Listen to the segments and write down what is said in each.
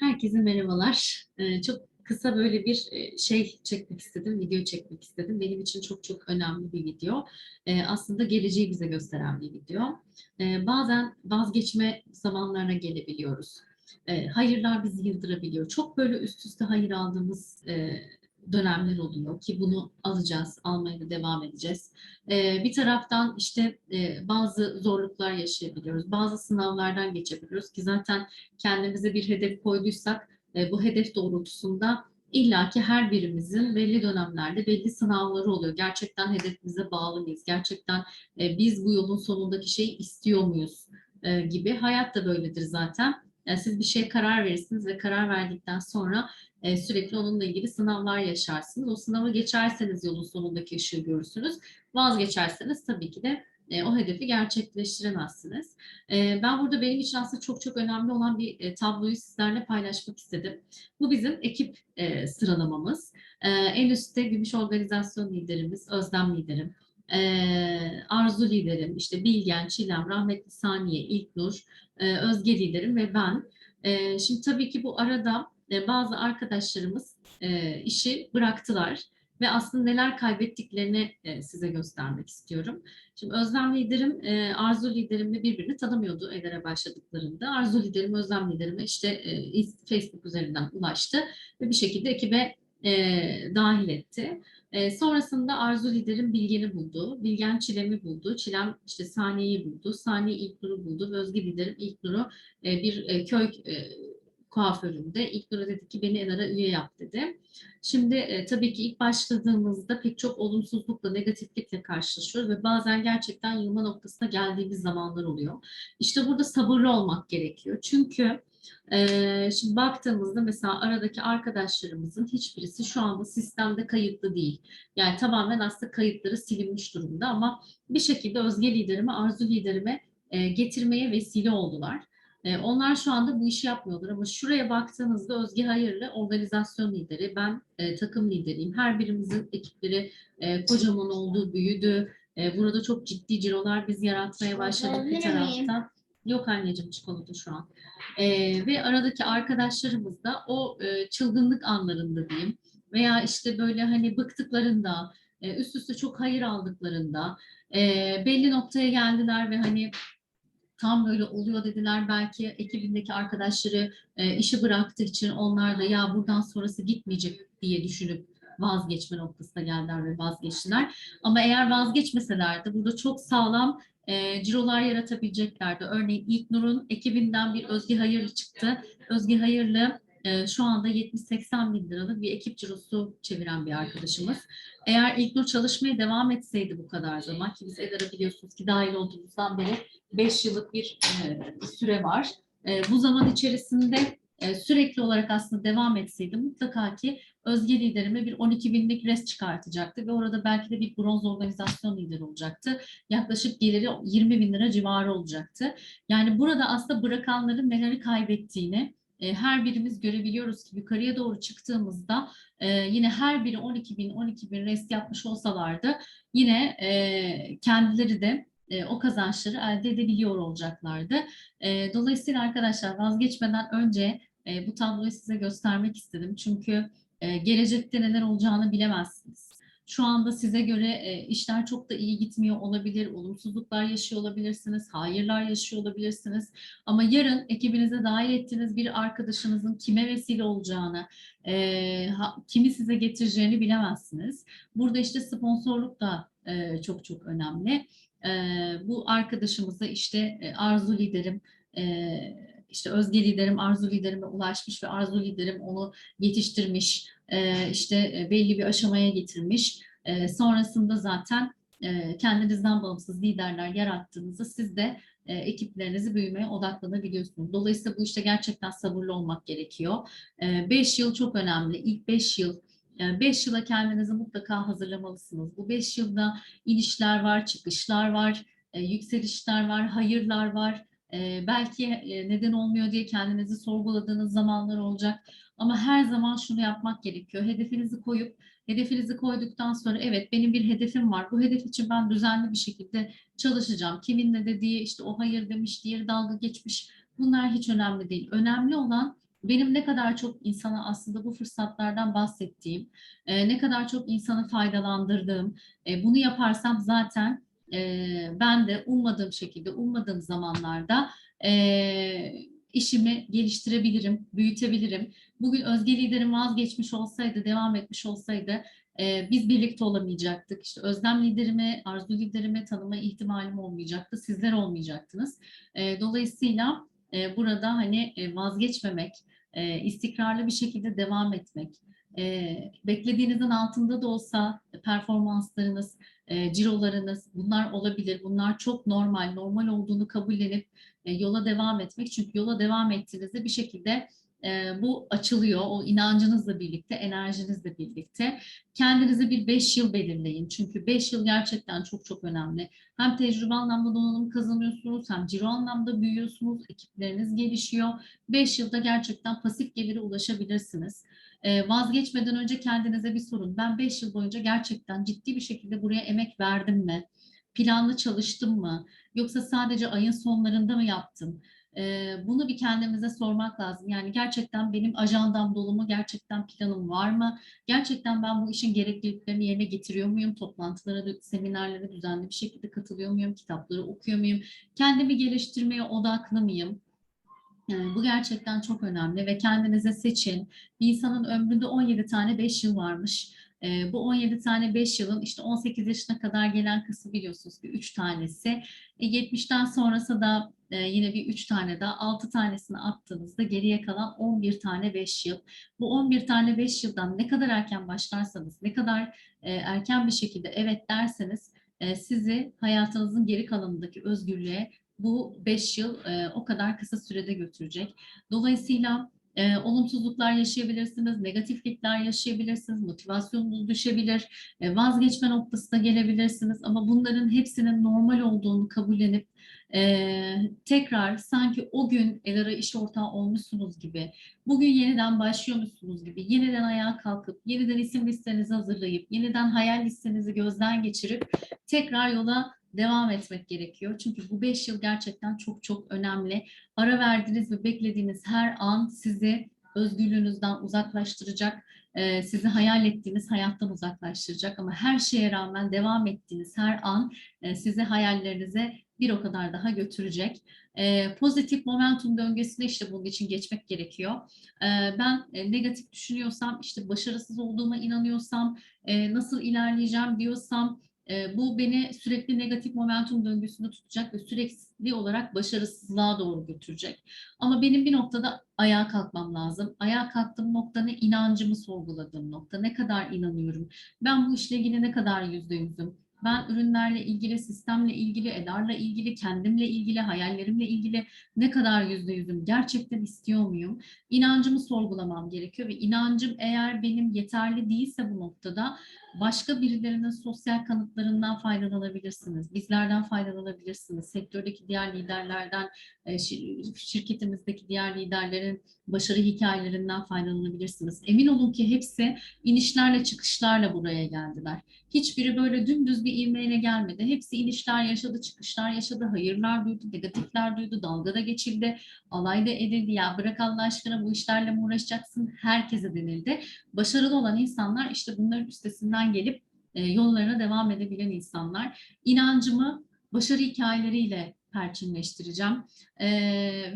Herkese merhabalar. Ee, çok kısa böyle bir e, şey çekmek istedim, video çekmek istedim. Benim için çok çok önemli bir video. Ee, aslında geleceği bize gösteren bir video. Ee, bazen vazgeçme zamanlarına gelebiliyoruz. Hayırlar bizi yıldırabiliyor. Çok böyle üst üste hayır aldığımız e, dönemler oluyor ki bunu alacağız, almaya da devam edeceğiz. Ee, bir taraftan işte e, bazı zorluklar yaşayabiliyoruz, bazı sınavlardan geçebiliyoruz ki zaten kendimize bir hedef koyduysak e, bu hedef doğrultusunda illaki her birimizin belli dönemlerde belli sınavları oluyor. Gerçekten hedefimize bağlı mıyız? Gerçekten e, biz bu yolun sonundaki şeyi istiyor muyuz? E, gibi. Hayat da böyledir zaten. Yani siz bir şeye karar verirsiniz ve karar verdikten sonra e, sürekli onunla ilgili sınavlar yaşarsınız. O sınavı geçerseniz yolun sonundaki ışığı görürsünüz. Vazgeçerseniz tabii ki de e, o hedefi gerçekleştiremezsiniz. E, ben burada benim için aslında çok çok önemli olan bir e, tabloyu sizlerle paylaşmak istedim. Bu bizim ekip e, sıralamamız. E, en üstte Gümüş Organizasyon Liderimiz, Özlem Liderim. E, Arzu Liderim, işte Bilgen, Çilem, Rahmetli Saniye, İlknur, e, Özge Liderim ve ben. E, şimdi tabii ki bu arada e, bazı arkadaşlarımız e, işi bıraktılar ve aslında neler kaybettiklerini e, size göstermek istiyorum. Şimdi Özlem liderim, e, Arzu liderimle birbirini tanımıyordu Eder'e başladıklarında. Arzu liderim, Özlem liderime işte e, Facebook üzerinden ulaştı ve bir şekilde ekibe e, dahil etti. E, sonrasında Arzu liderim Bilgen'i buldu. Bilgen Çilem'i buldu. Çilem işte Saniye'yi buldu. Saniye İlknur'u buldu. Özge liderim İlknur'u e, bir e, köy e, kuaföründe. İlknur'a dedi ki beni Enar'a üye yap dedi. Şimdi e, tabii ki ilk başladığımızda pek çok olumsuzlukla, negatiflikle karşılaşıyoruz ve bazen gerçekten yılma noktasına geldiğimiz zamanlar oluyor. İşte burada sabırlı olmak gerekiyor. Çünkü e, şimdi baktığımızda mesela aradaki arkadaşlarımızın hiçbirisi şu anda sistemde kayıtlı değil. Yani tamamen aslında kayıtları silinmiş durumda ama bir şekilde Özge liderime, Arzu liderime e, getirmeye vesile oldular. E, onlar şu anda bu işi yapmıyorlar ama şuraya baktığınızda Özge Hayırlı organizasyon lideri, ben e, takım lideriyim. Her birimizin ekipleri e, kocaman olduğu büyüdü. E, burada çok ciddi cirolar biz yaratmaya başladık bir taraftan. Yok anneciğim çikolata şu an. E, ve aradaki arkadaşlarımız da o e, çılgınlık anlarında diyeyim veya işte böyle hani bıktıklarında, e, üst üste çok hayır aldıklarında e, belli noktaya geldiler ve hani tam böyle oluyor dediler. Belki ekibindeki arkadaşları e, işi bıraktığı için onlar da ya buradan sonrası gitmeyecek diye düşünüp vazgeçme noktasına geldiler ve vazgeçtiler. Ama eğer vazgeçmeselerdi burada çok sağlam e, cirolar yaratabileceklerdi. Örneğin İlknur'un ekibinden bir Özge Hayırlı çıktı. Özge Hayırlı e, şu anda 70-80 bin liralık bir ekip cirosu çeviren bir arkadaşımız. Eğer İlknur çalışmaya devam etseydi bu kadar zaman ki biz Edar'a biliyorsunuz ki dahil olduğumuzdan beri 5 yıllık bir e, süre var. E, bu zaman içerisinde e, sürekli olarak aslında devam etseydi mutlaka ki Özge liderime bir 12 binlik res çıkartacaktı ve orada belki de bir bronz organizasyon lideri olacaktı. Yaklaşık geliri 20 bin lira civarı olacaktı. Yani burada aslında bırakanların neleri kaybettiğini e, her birimiz görebiliyoruz ki yukarıya doğru çıktığımızda e, yine her biri 12 bin 12 bin res yapmış olsalardı yine e, kendileri de o kazançları elde edebiliyor olacaklardı. Dolayısıyla arkadaşlar vazgeçmeden önce bu tabloyu size göstermek istedim. Çünkü gelecekte neler olacağını bilemezsiniz. Şu anda size göre e, işler çok da iyi gitmiyor olabilir, olumsuzluklar yaşıyor olabilirsiniz, hayırlar yaşıyor olabilirsiniz. Ama yarın ekibinize dahil ettiğiniz bir arkadaşınızın kime vesile olacağını, e, ha, kimi size getireceğini bilemezsiniz. Burada işte sponsorluk da e, çok çok önemli. E, bu arkadaşımıza işte e, Arzu liderim, e, işte Özge liderim, Arzu liderime ulaşmış ve Arzu liderim onu yetiştirmiş, e, işte e, belli bir aşamaya getirmiş. E, sonrasında zaten e, kendinizden bağımsız liderler yarattığınızda siz de e, ekiplerinizi büyümeye odaklanabiliyorsunuz. Dolayısıyla bu işte gerçekten sabırlı olmak gerekiyor. 5 yıl çok önemli. İlk 5 yıl 5 yıla kendinizi mutlaka hazırlamalısınız. Bu 5 yılda inişler var, çıkışlar var, yükselişler var, hayırlar var. Belki neden olmuyor diye kendinizi sorguladığınız zamanlar olacak. Ama her zaman şunu yapmak gerekiyor. Hedefinizi koyup, hedefinizi koyduktan sonra evet benim bir hedefim var. Bu hedef için ben düzenli bir şekilde çalışacağım. Kimin ne dediği, işte o hayır demiş, diğeri dalga geçmiş. Bunlar hiç önemli değil. Önemli olan benim ne kadar çok insana aslında bu fırsatlardan bahsettiğim, e, ne kadar çok insanı faydalandırdığım, e, bunu yaparsam zaten e, ben de ummadığım şekilde, ummadığım zamanlarda işimi geliştirebilirim, büyütebilirim. Bugün Özge liderim vazgeçmiş olsaydı, devam etmiş olsaydı e, biz birlikte olamayacaktık. İşte Özlem liderimi, Arzu liderimi tanıma ihtimalim olmayacaktı. Sizler olmayacaktınız. E, dolayısıyla e, burada hani e, vazgeçmemek, e, istikrarlı bir şekilde devam etmek, e, beklediğinizin altında da olsa performanslarınız, e, cirolarınız bunlar olabilir. Bunlar çok normal, normal olduğunu kabullenip e, yola devam etmek. Çünkü yola devam ettiğinizde bir şekilde e, bu açılıyor. O inancınızla birlikte, enerjinizle birlikte. Kendinize bir beş yıl belirleyin. Çünkü beş yıl gerçekten çok çok önemli. Hem tecrübe anlamda donanım kazanıyorsunuz, hem ciro anlamda büyüyorsunuz, ekipleriniz gelişiyor. Beş yılda gerçekten pasif gelire ulaşabilirsiniz. Ee, vazgeçmeden önce kendinize bir sorun. Ben beş yıl boyunca gerçekten ciddi bir şekilde buraya emek verdim mi? Planlı çalıştım mı? Yoksa sadece ayın sonlarında mı yaptım? Ee, bunu bir kendimize sormak lazım. Yani gerçekten benim ajandam dolu mu? Gerçekten planım var mı? Gerçekten ben bu işin gerekliliklerini yerine getiriyor muyum? Toplantılara, seminerlere düzenli bir şekilde katılıyor muyum? Kitapları okuyor muyum? Kendimi geliştirmeye odaklı mıyım? Yani bu gerçekten çok önemli ve kendinize seçin. Bir insanın ömründe 17 tane 5 yıl varmış. E, bu 17 tane 5 yılın işte 18 yaşına kadar gelen kısmı biliyorsunuz ki 3 tanesi. E, 70'ten sonrası da e, yine bir 3 tane daha 6 tanesini attığınızda geriye kalan 11 tane 5 yıl. Bu 11 tane 5 yıldan ne kadar erken başlarsanız, ne kadar e, erken bir şekilde evet derseniz e, sizi hayatınızın geri kalanındaki özgürlüğe bu 5 yıl e, o kadar kısa sürede götürecek. Dolayısıyla e, olumsuzluklar yaşayabilirsiniz, negatiflikler yaşayabilirsiniz, motivasyonunuz düşebilir, e, vazgeçme noktasına gelebilirsiniz ama bunların hepsinin normal olduğunu kabullenip e, tekrar sanki o gün Elara iş ortağı olmuşsunuz gibi, bugün yeniden başlıyormuşsunuz gibi, yeniden ayağa kalkıp, yeniden isim listenizi hazırlayıp, yeniden hayal listenizi gözden geçirip tekrar yola devam etmek gerekiyor. Çünkü bu beş yıl gerçekten çok çok önemli. Ara verdiğiniz ve beklediğiniz her an sizi özgürlüğünüzden uzaklaştıracak, e, sizi hayal ettiğiniz hayattan uzaklaştıracak ama her şeye rağmen devam ettiğiniz her an e, sizi hayallerinize bir o kadar daha götürecek. E, pozitif momentum döngüsüne işte bunun için geçmek gerekiyor. E, ben e, negatif düşünüyorsam, işte başarısız olduğuma inanıyorsam, e, nasıl ilerleyeceğim diyorsam, e, bu beni sürekli negatif momentum döngüsünde tutacak ve sürekli olarak başarısızlığa doğru götürecek. Ama benim bir noktada ayağa kalkmam lazım. Ayağa kalktığım nokta ne? İnancımı sorguladığım nokta. Ne kadar inanıyorum? Ben bu işle ilgili ne kadar yüzde yüzüm? Ben ürünlerle ilgili, sistemle ilgili, Edar'la ilgili, kendimle ilgili, hayallerimle ilgili ne kadar yüzde yüzüm? Gerçekten istiyor muyum? İnancımı sorgulamam gerekiyor ve inancım eğer benim yeterli değilse bu noktada başka birilerinin sosyal kanıtlarından faydalanabilirsiniz. Bizlerden faydalanabilirsiniz. Sektördeki diğer liderlerden, e, şirketimizdeki diğer liderlerin başarı hikayelerinden faydalanabilirsiniz. Emin olun ki hepsi inişlerle çıkışlarla buraya geldiler. Hiçbiri böyle dümdüz bir ivmeyle gelmedi. Hepsi inişler yaşadı, çıkışlar yaşadı, hayırlar duydu, negatifler duydu, dalgada geçildi, alayda edildi. Ya bırak Allah aşkına bu işlerle mi uğraşacaksın? Herkese denildi. Başarılı olan insanlar işte bunların üstesinden gelip e, yollarına devam edebilen insanlar. İnancımı başarı hikayeleriyle perçinleştireceğim. E,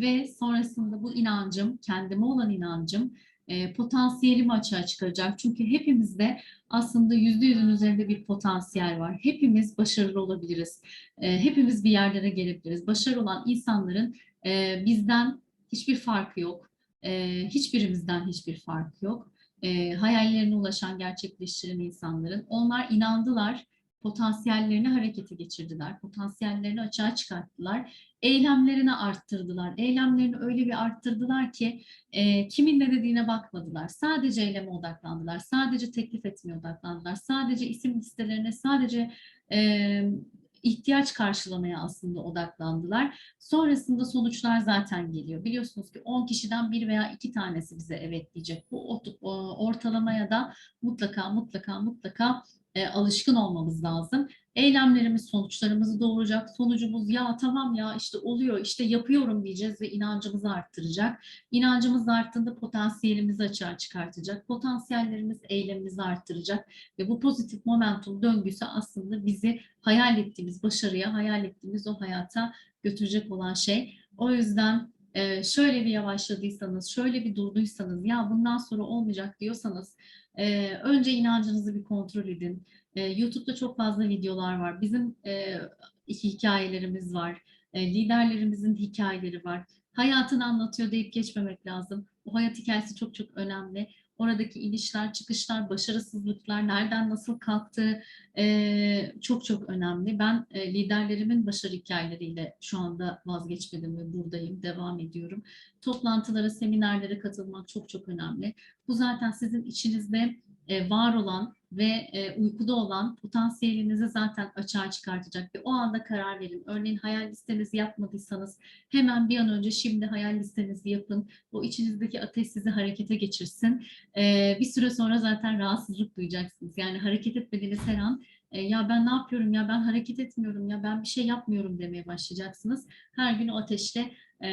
ve sonrasında bu inancım, kendime olan inancım, e, potansiyelimi açığa çıkaracak. Çünkü hepimizde aslında yüzde yüzün üzerinde bir potansiyel var. Hepimiz başarılı olabiliriz. E, hepimiz bir yerlere gelebiliriz. Başarılı olan insanların e, bizden hiçbir farkı yok. E, hiçbirimizden hiçbir fark yok. E, hayallerine ulaşan, gerçekleştiren insanların. Onlar inandılar potansiyellerini harekete geçirdiler, potansiyellerini açığa çıkarttılar, eylemlerini arttırdılar. Eylemlerini öyle bir arttırdılar ki e, kimin ne dediğine bakmadılar. Sadece eyleme odaklandılar, sadece teklif etmeye odaklandılar, sadece isim listelerine, sadece e, ihtiyaç karşılamaya aslında odaklandılar. Sonrasında sonuçlar zaten geliyor. Biliyorsunuz ki 10 kişiden bir veya iki tanesi bize evet diyecek. Bu ortalamaya da mutlaka mutlaka mutlaka e, alışkın olmamız lazım. Eylemlerimiz sonuçlarımızı doğuracak. Sonucumuz ya tamam ya işte oluyor, işte yapıyorum diyeceğiz ve inancımızı arttıracak. İnancımız arttığında potansiyelimizi açığa çıkartacak. Potansiyellerimiz eylemimizi arttıracak ve bu pozitif momentum döngüsü aslında bizi hayal ettiğimiz başarıya, hayal ettiğimiz o hayata götürecek olan şey. O yüzden e, şöyle bir yavaşladıysanız, şöyle bir durduysanız, ya bundan sonra olmayacak diyorsanız e, önce inancınızı bir kontrol edin. E, YouTube'da çok fazla videolar var. Bizim e, hikayelerimiz var. E, liderlerimizin hikayeleri var. Hayatını anlatıyor deyip geçmemek lazım. O hayat hikayesi çok çok önemli. Oradaki inişler, çıkışlar, başarısızlıklar, nereden nasıl kalktığı e, çok çok önemli. Ben e, liderlerimin başarı hikayeleriyle şu anda vazgeçmedim ve buradayım, devam ediyorum. Toplantılara, seminerlere katılmak çok çok önemli. Bu zaten sizin içinizde e, var olan ve e, uykuda olan potansiyelinizi zaten açığa çıkartacak ve o anda karar verin. Örneğin hayal listenizi yapmadıysanız hemen bir an önce şimdi hayal listenizi yapın. O içinizdeki ateş sizi harekete geçirsin. E, bir süre sonra zaten rahatsızlık duyacaksınız. Yani hareket etmediğiniz her an e, ya ben ne yapıyorum ya ben hareket etmiyorum ya ben bir şey yapmıyorum demeye başlayacaksınız. Her gün o ateşle e,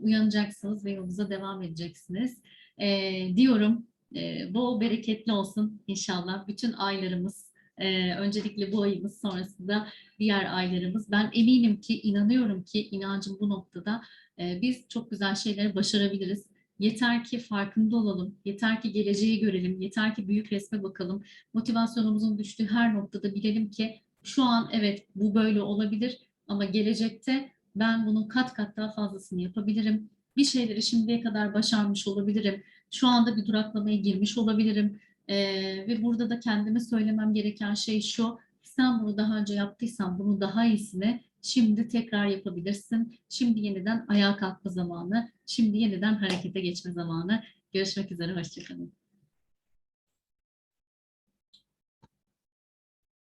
uyanacaksınız ve yolunuza devam edeceksiniz. E, diyorum e, bol bereketli olsun inşallah bütün aylarımız. e, öncelikle bu ayımız sonrasında diğer aylarımız. Ben eminim ki, inanıyorum ki inancım bu noktada e, biz çok güzel şeyleri başarabiliriz. Yeter ki farkında olalım, yeter ki geleceği görelim, yeter ki büyük resme bakalım. Motivasyonumuzun düştüğü her noktada bilelim ki şu an evet bu böyle olabilir ama gelecekte ben bunun kat kat daha fazlasını yapabilirim. Bir şeyleri şimdiye kadar başarmış olabilirim. Şu anda bir duraklamaya girmiş olabilirim. Ee, ve burada da kendime söylemem gereken şey şu. Sen bunu daha önce yaptıysan bunu daha iyisini şimdi tekrar yapabilirsin. Şimdi yeniden ayağa kalkma zamanı. Şimdi yeniden harekete geçme zamanı. Görüşmek üzere. Hoşçakalın.